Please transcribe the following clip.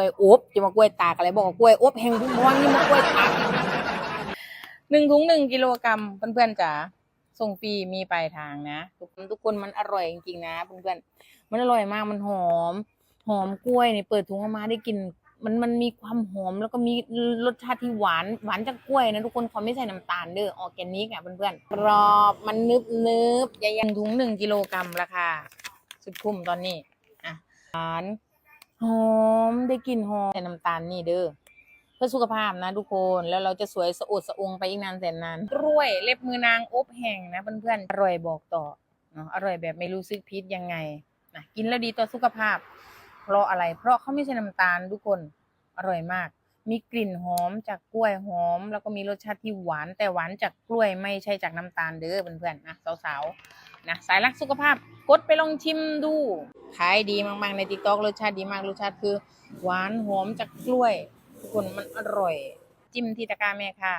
กล้วยอบจะมากล้วยตากอะไรบอกว่ากล้วยอบแห่งทุ่งพวงนี่มากล้วยตากหนึ่งถุงหนึ่งกิโลกรัมเพื่อนๆจ๋าส่งฟรีมีปลายทางนะทุกคนทุกคนมันอร่อยจริงๆนะเพื่อนๆมันอร่อยมากมันหอม หอมกล้วยเนี่ยเปิดถุงออกมาได้กลินมันมันมีความหอมแล้วก็มีรสชาติที่หวานหวานจากกล้วยนะทุกคนเขาไม่ใส่น้ำตาลเด้อออร์แกนิกอะเพื่อนๆกรอบมันนึบนึบยังถุงหนึ่งกิโลกรัมราคาสุดคุ้มตอนนี้อะหวาน หอมได้กลิ่นหอมใส่น้ำตาลนี่เด้อเพื่อสุขภาพนะทุกคนแล้วเราจะสวยสะอดสะองไปอีกนานแสนนานกล้วยเล็บมือนางอบแห้งนะเพื่อนๆอร่อยบอกต่อเนาะอร่อยแบบไม่รู้สึกพิษยังไงนะกินแล้วดีต่อสุขภาพ เพราะอะไร เพราะเขาไม่ใช่น้ำตาลทุกคนอร่อยมาก มีกลิ่นหอมจากกล้วยหอม แล้วก็มีรสชาติที่หวานแต่หวานจากกล้วยไม่ใช่จากน้ำตาลเด้อเพื่อนๆนะสาวๆ นะสายรักสุขภาพกดไปลองชิมดูขายดีมากๆ ในติ๊กต็อกรสชาติดีมากรสชาติคือ หวานหอมจากกล้วยทุกคนมันอร่อย จิ้มที่ตะกร้าแม่ค่ะ